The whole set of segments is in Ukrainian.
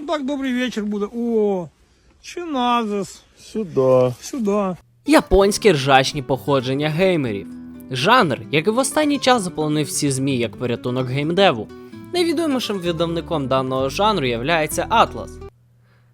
Ну так, добрий вечір буде. О, чиназис. Сюда. Сюди. Японські ржачні походження геймерів. Жанр, який в останній час заполонив всі ЗМІ як порятунок геймдеву. Найвідомішим видавником даного жанру являється Atlas.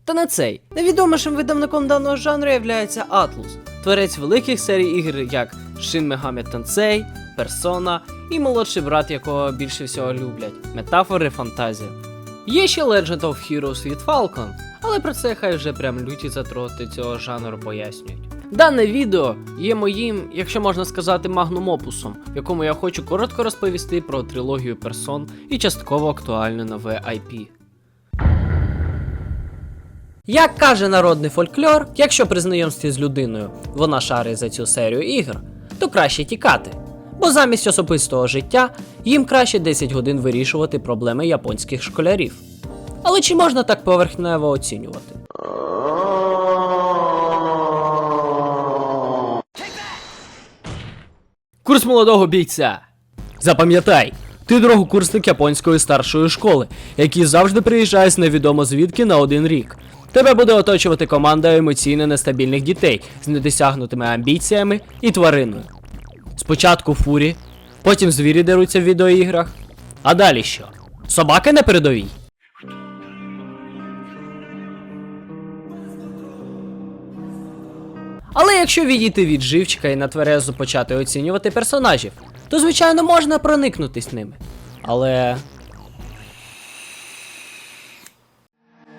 Та не цей. Найвідомішим видавником даного жанру являється Atlus, творець великих серій ігр, як Shin Megami Tensei, Persona і молодший брат, якого більше всього люблять метафори фантазія. Є ще Legend of Heroes від Falcon, але про це хай вже прям люті затроти цього жанру пояснюють. Дане відео є моїм, якщо можна сказати, магнум опусом, в якому я хочу коротко розповісти про трилогію персон і частково актуальне нове IP. Як каже народний фольклор, якщо при знайомстві з людиною вона шарить за цю серію ігр, то краще тікати. Бо замість особистого життя їм краще 10 годин вирішувати проблеми японських школярів. Але чи можна так поверхнево оцінювати? Курс молодого бійця. Запам'ятай, ти другокурсник японської старшої школи, який завжди приїжджає невідомо звідки на один рік. Тебе буде оточувати команда емоційно нестабільних дітей з недосягнутими амбіціями і твариною. Спочатку фурі, потім звірі деруться в відеоіграх. А далі що? Собаки на передовій? Але якщо відійти від живчика і на тверезо почати оцінювати персонажів, то звичайно можна проникнутись ними. Але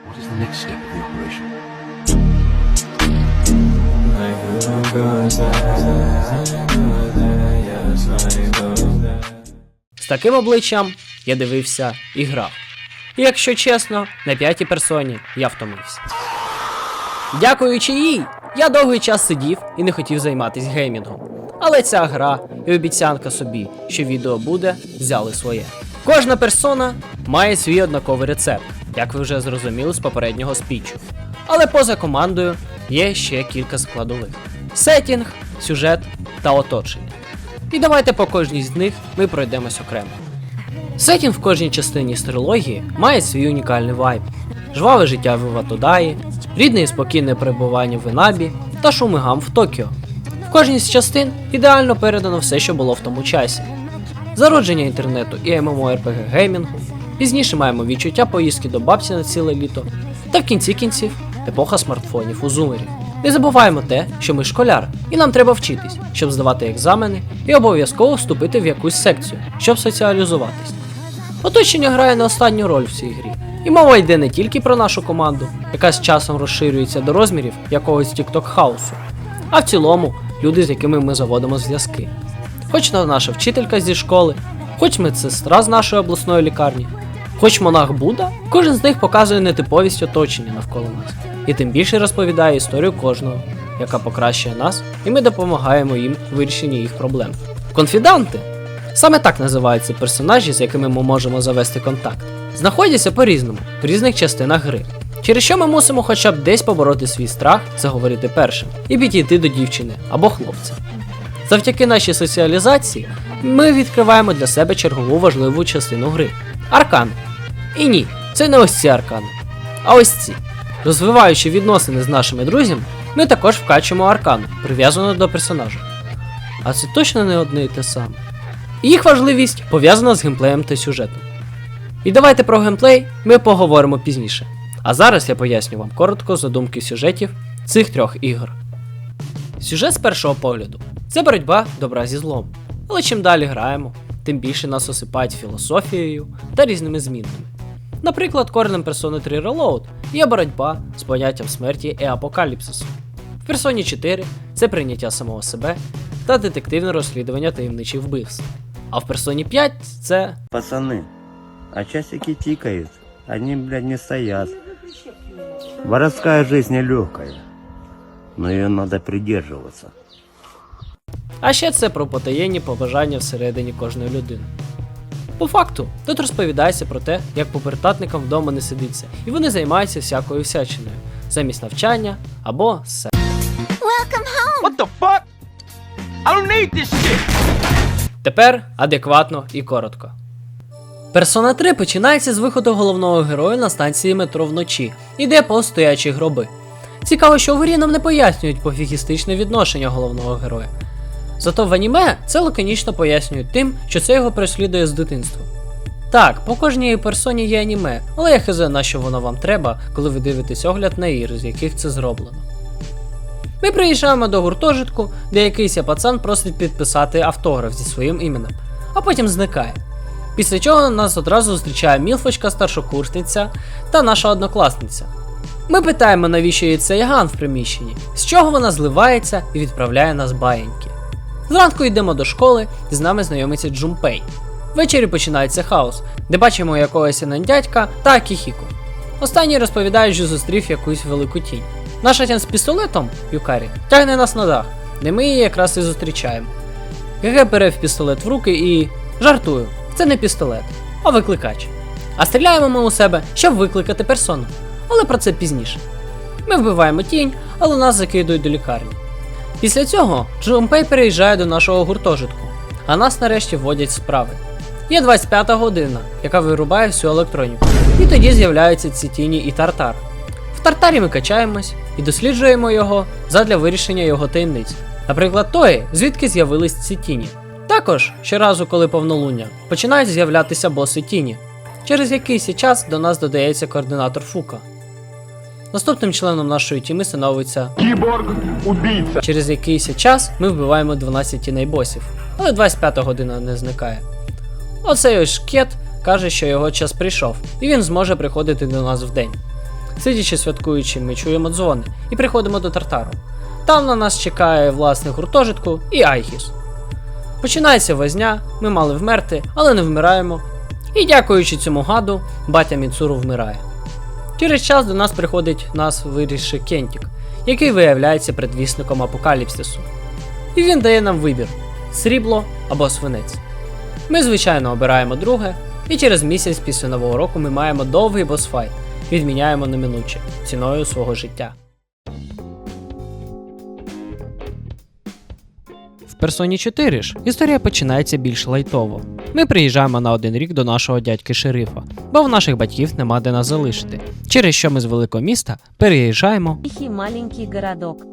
What is the next step of the operation? З таким обличчям я дивився і грав. І якщо чесно, на п'ятій персоні я втомився. Дякуючи їй, я довгий час сидів і не хотів займатися геймінгом. Але ця гра і обіцянка собі, що відео буде, взяли своє. Кожна персона має свій однаковий рецепт, як ви вже зрозуміли з попереднього спічу. Але поза командою є ще кілька складових: сетінг, сюжет та оточення. І давайте по кожній з них ми пройдемось окремо. Сетінг в кожній частині з має свій унікальний вайб. Жваве життя в Іватодаї, рідне і спокійне перебування в Інабі та шум і гам в Токіо. В кожній з частин ідеально передано все, що було в тому часі. Зародження інтернету і MMORPG геймінгу. Пізніше маємо відчуття поїздки до бабці на ціле літо. Та в кінці кінців епоха смартфонів у зумерів. Не забуваємо те, що ми школяри, і нам треба вчитись, щоб здавати екзамени і обов'язково вступити в якусь секцію, щоб соціалізуватись. Оточення грає не останню роль в цій грі. І мова йде не тільки про нашу команду, яка з часом розширюється до розмірів якогось TikTok хаусу, а в цілому люди, з якими ми заводимо зв'язки. Хоч наша вчителька зі школи, хоч медсестра з нашої обласної лікарні, хоч монах Будда, кожен з них показує нетиповість оточення навколо нас, і тим більше розповідає історію кожного, яка покращує нас, і ми допомагаємо їм у вирішенні їх проблем. Конфіданти Саме так називаються персонажі, з якими ми можемо завести контакт. Знаходяться по-різному, в різних частинах гри. Через що ми мусимо хоча б десь побороти свій страх, заговорити першим, і підійти до дівчини або хлопця. Завдяки нашій соціалізації ми відкриваємо для себе чергову важливу частину гри аркани. І ні, це не ось ці аркани, а ось ці. Розвиваючи відносини з нашими друзями, ми також вкачуємо аркану, прив'язану до персонажа. А це точно не одне і те саме. Їх важливість пов'язана з геймплеєм та сюжетом. І давайте про геймплей ми поговоримо пізніше. А зараз я поясню вам коротко задумки сюжетів цих трьох ігор. Сюжет з першого погляду це боротьба добра зі злом. Але чим далі граємо, тим більше нас осипають філософією та різними змінами. Наприклад, коренем Persona 3 Reload є боротьба з поняттям смерті і апокаліпсису. В Persona 4 це прийняття самого себе та детективне розслідування таємничих вбивств. А в Persona 5 це Пацаны, а часики тикают, они, блядь, не стоят. Воровская жизнь нелегкая, но ее надо придерживаться. А ще це про потаєнні побажання всередині кожної людини. По факту, тут розповідається про те, як пубертатникам вдома не сидиться, і вони займаються всякою всячиною, замість навчання або се. What the fuck? I don't need this shit. Тепер адекватно і коротко. Персона 3 починається з виходу головного героя на станції метро вночі, іде по стоячі гроби. Цікаво, що в грі нам не пояснюють пофігістичне відношення головного героя. Зато в аніме це лаконічно пояснюють тим, що це його переслідує з дитинства. Так, по кожній персоні є аніме, але я хз на що воно вам треба, коли ви дивитесь огляд на ігри, з яких це зроблено. Ми приїжджаємо до гуртожитку, де якийсь пацан просить підписати автограф зі своїм іменем, а потім зникає. Після чого нас одразу зустрічає мілфочка старшокурсниця та наша однокласниця. Ми питаємо, навіщо їй цей ган в приміщенні, з чого вона зливається і відправляє нас баєньки. Зранку йдемо до школи, з нами знайомиться Джумпей. Ввечері починається хаос, де бачимо якогось дядька та Кіхіку. Останній розповідає, що зустрів якусь велику тінь. Наш атян з пістолетом, Юкарі, тягне нас на дах, де ми її якраз і зустрічаємо. ГГ бере в пістолет в руки і. жартую, це не пістолет, а викликач. А стріляємо ми у себе, щоб викликати персону. Але про це пізніше. Ми вбиваємо тінь, але нас закидують до лікарні. Після цього Джумпей переїжджає до нашого гуртожитку, а нас нарешті вводять справи. Є 25 година, яка вирубає всю електроніку. І тоді з'являються ці тіні і тартар. В тартарі ми качаємось і досліджуємо його задля вирішення його таємниць. Наприклад, тої, звідки з'явились ці тіні. Також, щоразу, коли повнолуння, починають з'являтися боси тіні. Через якийсь час до нас додається координатор Фука. Наступним членом нашої тіми становиться Кіборг-убійця. Через якийсь час ми вбиваємо 12 тіней босів, але 25 година не зникає. Оцей ось шкет каже, що його час прийшов, і він зможе приходити до нас вдень. Сидячи святкуючи, ми чуємо дзвони і приходимо до Тартару. Там на нас чекає власник гуртожитку і Айхіс. Починається возня, ми мали вмерти, але не вмираємо. І дякуючи цьому гаду, батя Міцуру вмирає. Через час до нас приходить нас виріши Кентік, який виявляється предвісником апокаліпсису. І він дає нам вибір: срібло або свинець. Ми, звичайно, обираємо друге, і через місяць після нового року ми маємо довгий босфайт, відміняємо неминуче ціною свого життя. Персоні 4 ж історія починається більш лайтово. Ми приїжджаємо на один рік до нашого дядьки шерифа, бо в наших батьків нема де нас залишити. Через що ми з великого міста переїжджаємо Тихий маленький городок,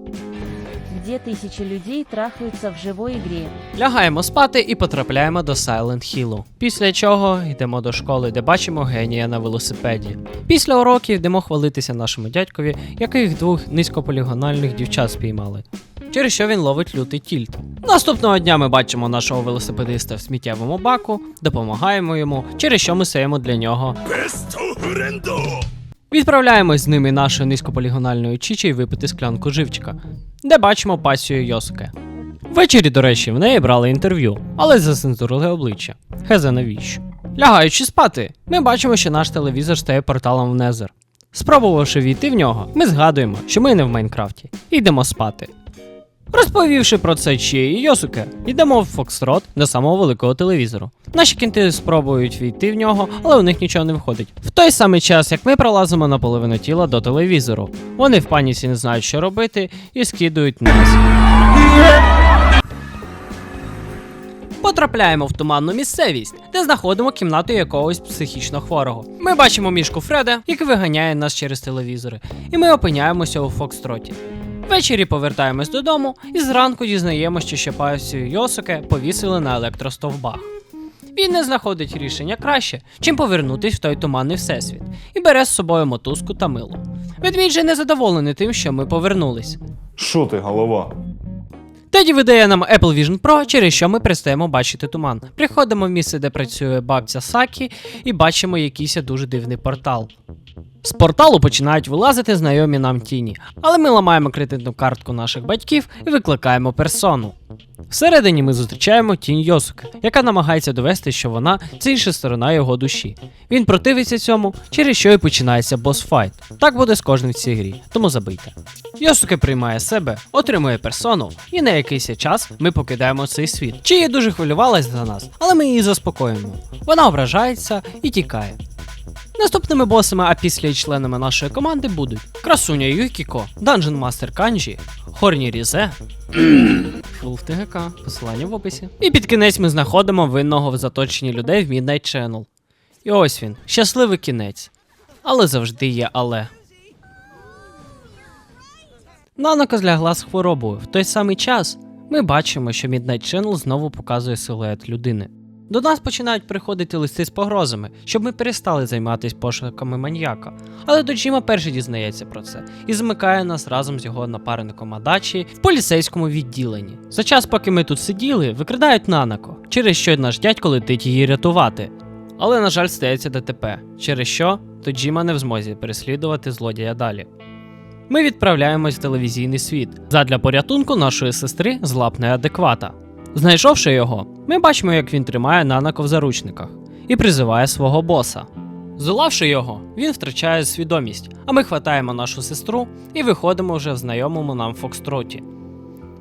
где тысячи людей трахаются в живой игре. Лягаємо спати і потрапляємо до Silent Hill. Після чого йдемо до школи, де бачимо генія на велосипеді. Після уроків йдемо хвалитися нашому дядькові, яких двох низькополігональних дівчат спіймали. Через що він ловить лютий тільт. Наступного дня ми бачимо нашого велосипедиста в сміттєвому баку, допомагаємо йому, через що ми сеємо для нього. Відправляємось з ними нашою низькополігональною чічею випити склянку живчика, де бачимо пасію Йосуке. Ввечері, до речі, в неї брали інтерв'ю, але зацензурили обличчя. Хезе навіщо? Лягаючи спати, ми бачимо, що наш телевізор стає порталом в Незер. Спробувавши війти в нього, ми згадуємо, що ми не в Майнкрафті, йдемо спати. Розповівши про це Чі і Йосуке, йдемо в Фокстрот до самого великого телевізору. Наші кінти спробують війти в нього, але у них нічого не виходить. В той самий час, як ми пролазимо на половину тіла до телевізору, вони в паніці не знають, що робити, і скидують нас. Потрапляємо в туманну місцевість, де знаходимо кімнату якогось психічно хворого. Ми бачимо мішку Фреда, який виганяє нас через телевізори, і ми опиняємося у Фокстроті. Ввечері повертаємось додому і зранку дізнаємося, що ще пасію Йосуке повісили на електростовбах. Він не знаходить рішення краще, чим повернутись в той туманний всесвіт, і бере з собою мотузку та мило. Ведмідь же не задоволений тим, що ми повернулись. Що ти, голова? Тоді видає нам Apple Vision Pro, через що ми перестаємо бачити туман. Приходимо в місце, де працює бабця Сакі, і бачимо якийсь дуже дивний портал. З порталу починають вилазити знайомі нам тіні, але ми ламаємо кредитну картку наших батьків і викликаємо персону. Всередині ми зустрічаємо тінь Йосуки, яка намагається довести, що вона це інша сторона його душі. Він противиться цьому, через що і починається босфайт. Так буде з кожним в цій грі, тому забийте. Йосуке приймає себе, отримує персону, і на якийсь час ми покидаємо цей світ. Чиї дуже хвилювалась за нас, але ми її заспокоїмо. Вона ображається і тікає. Наступними босами, а після й членами нашої команди будуть Красуня Юкіко, Dungeon Master Канджі, Хорні Різе, Фул ТГК, посилання в описі. І під кінець ми знаходимо винного в заточенні людей в Midnight Channel. І ось він, щасливий кінець. Але завжди є але. Нанока злягла з хворобою. В той самий час ми бачимо, що Midnight Channel знову показує силует людини. До нас починають приходити листи з погрозами, щоб ми перестали займатися пошуками маньяка. Але Доджіма перший дізнається про це і змикає нас разом з його напарником Адачі в поліцейському відділенні. За час, поки ми тут сиділи, викрадають Нанако, через що наш дядько летить її рятувати. Але, на жаль, стається ДТП, через що Тоджіма не в змозі переслідувати злодія далі. Ми відправляємось в телевізійний світ задля порятунку нашої сестри з лап неадеквата. Знайшовши його, ми бачимо, як він тримає Нанако в заручниках і призиває свого боса. Золавши його, він втрачає свідомість, а ми хватаємо нашу сестру і виходимо вже в знайомому нам Фокстроті.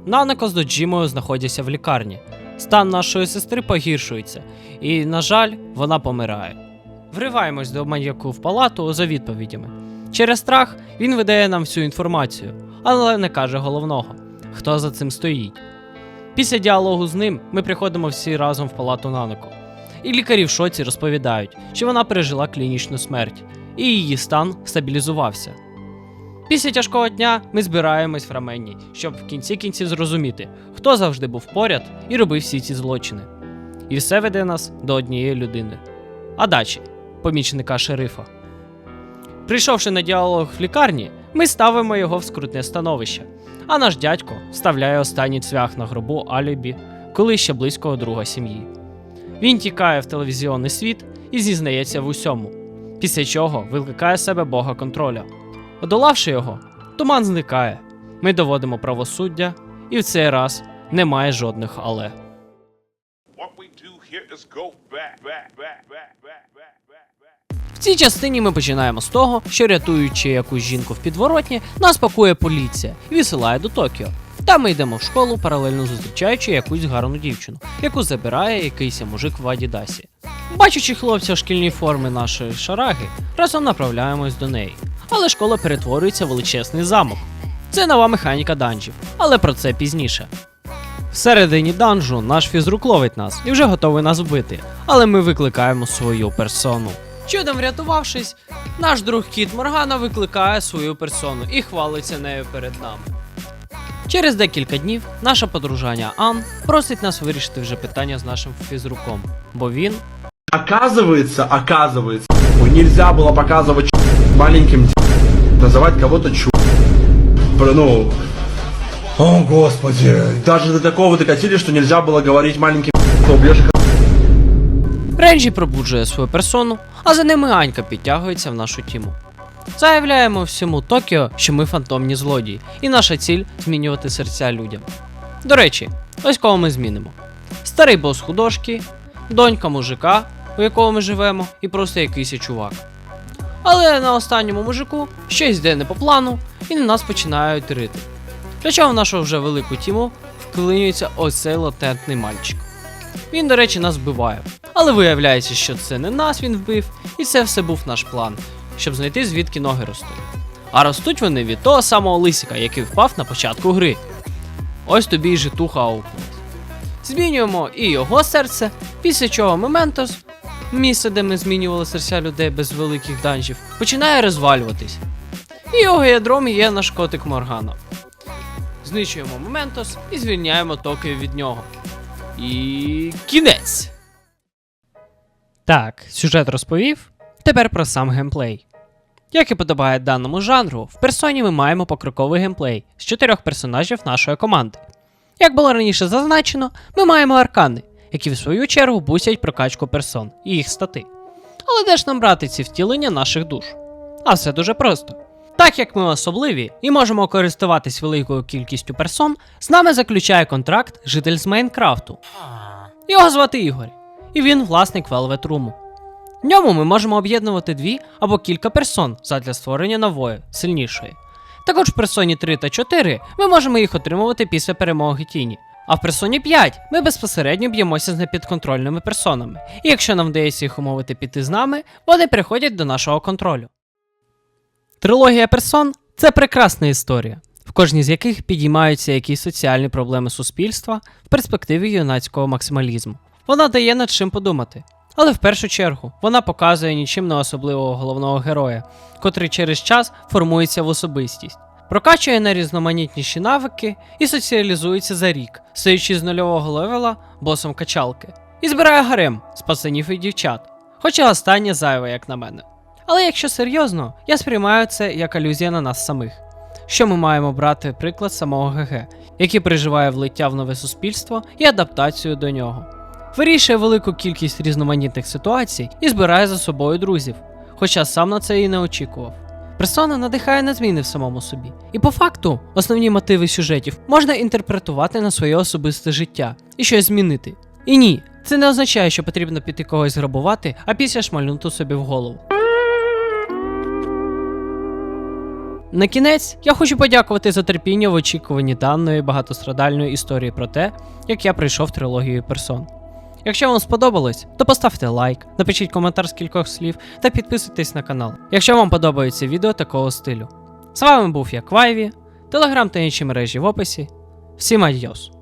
Нанако з Доджімою знаходяться в лікарні. Стан нашої сестри погіршується, і, на жаль, вона помирає. Вриваємось до маньяку в палату за відповідями. Через страх він видає нам всю інформацію, але не каже головного, хто за цим стоїть. Після діалогу з ним ми приходимо всі разом в палату Наноко. І лікарі в шоці розповідають, що вона пережила клінічну смерть, і її стан стабілізувався. Після тяжкого дня ми збираємось в раменні, щоб в кінці кінців зрозуміти, хто завжди був поряд і робив всі ці злочини. І все веде нас до однієї людини Адачі, помічника шерифа. Прийшовши на діалог в лікарні, ми ставимо його в скрутне становище, а наш дядько вставляє останній цвях на гробу Алібі, коли ще близького друга сім'ї. Він тікає в телевізіонний світ і зізнається в усьому, після чого викликає себе бога контроля. Одолавши його, туман зникає. Ми доводимо правосуддя, і в цей раз немає жодних але. What we do here is go back, back, back, back, back, back. Цій частині ми починаємо з того, що рятуючи якусь жінку в підворотні, нас пакує поліція і відсилає до Токіо. Там ми йдемо в школу, паралельно зустрічаючи якусь гарну дівчину, яку забирає якийсь мужик в Адідасі. Бачачи хлопця в шкільній формі нашої шараги, разом направляємось до неї. Але школа перетворюється в величезний замок. Це нова механіка данжів, але про це пізніше. Всередині данжу наш фізрук ловить нас і вже готовий нас вбити, але ми викликаємо свою персону. Чудом врятувавшись, наш друг Кіт Моргана викликає свою персону і хвалиться нею перед нами. Через декілька днів наша подружання Ан просить нас вирішити вже питання з нашим фізруком, бо він Оказывается, оказывается, нельзя было показывать ч- маленьким д- называть кого-то чу. Про- Ну, о господи, даже до такого докатили, что нельзя было говорить маленьким что убьешь их Ренджі пробуджує свою персону, а за ними Анька підтягується в нашу тіму. Заявляємо всьому Токіо, що ми фантомні злодії, і наша ціль змінювати серця людям. До речі, ось кого ми змінимо: старий бос художки, донька мужика, у якого ми живемо, і просто якийсь чувак. Але на останньому мужику щось йде не по плану, і на нас починають рити. Для чого в нашу вже велику тіму вклинюється ось цей латентний мальчик. Він, до речі, нас вбиває. Але виявляється, що це не нас він вбив, і це все був наш план, щоб знайти звідки ноги ростуть. А ростуть вони від того самого лисика, який впав на початку гри. Ось тобі й житуха аукнулась. Змінюємо і його серце, після чого Мементос, місце, де ми змінювали серця людей без великих данжів, починає розвалюватись. І його ядром є наш котик Моргана. Знищуємо Мементос і звільняємо Токіо від нього. І кінець. Так, сюжет розповів. Тепер про сам геймплей. Як і подобає даному жанру, в персоні ми маємо покроковий геймплей з чотирьох персонажів нашої команди. Як було раніше зазначено, ми маємо аркани, які в свою чергу бусять прокачку персон і їх стати. Але де ж нам брати ці втілення наших душ? А все дуже просто. Так як ми особливі і можемо користуватись великою кількістю персон, з нами заключає контракт житель з Майнкрафту. Його звати Ігор, і він власник Velvet Room. В ньому ми можемо об'єднувати дві або кілька персон задля створення нової, сильнішої. Також в персоні 3 та 4 ми можемо їх отримувати після перемоги тіні. А в персоні 5 ми безпосередньо б'ємося з непідконтрольними персонами, і якщо нам вдається їх умовити піти з нами, вони приходять до нашого контролю. Трилогія персон це прекрасна історія, в кожній з яких підіймаються якісь соціальні проблеми суспільства в перспективі юнацького максималізму. Вона дає над чим подумати, Але в першу чергу вона показує нічим не особливого головного героя, котрий через час формується в особистість, прокачує найрізноманітніші навики і соціалізується за рік, стаючи з нульового левела босом качалки, і збирає гарем з пацанів і дівчат, хоча останнє зайве, як на мене. Але якщо серйозно, я сприймаю це як алюзія на нас самих. Що ми маємо брати приклад самого ГГ, який переживає влиття в нове суспільство і адаптацію до нього. Вирішує велику кількість різноманітних ситуацій і збирає за собою друзів, хоча сам на це і не очікував. Персона надихає на зміни в самому собі. І по факту, основні мотиви сюжетів можна інтерпретувати на своє особисте життя і щось змінити. І ні, це не означає, що потрібно піти когось грабувати, а після шмальнути собі в голову. На кінець я хочу подякувати за терпіння в очікуванні даної багатострадальної історії про те, як я пройшов трилогію персон. Якщо вам сподобалось, то поставте лайк, напишіть коментар з кількох слів та підписуйтесь на канал, якщо вам подобаються відео такого стилю. З вами був я Квайві, телеграм та інші мережі в описі. Всім адьос!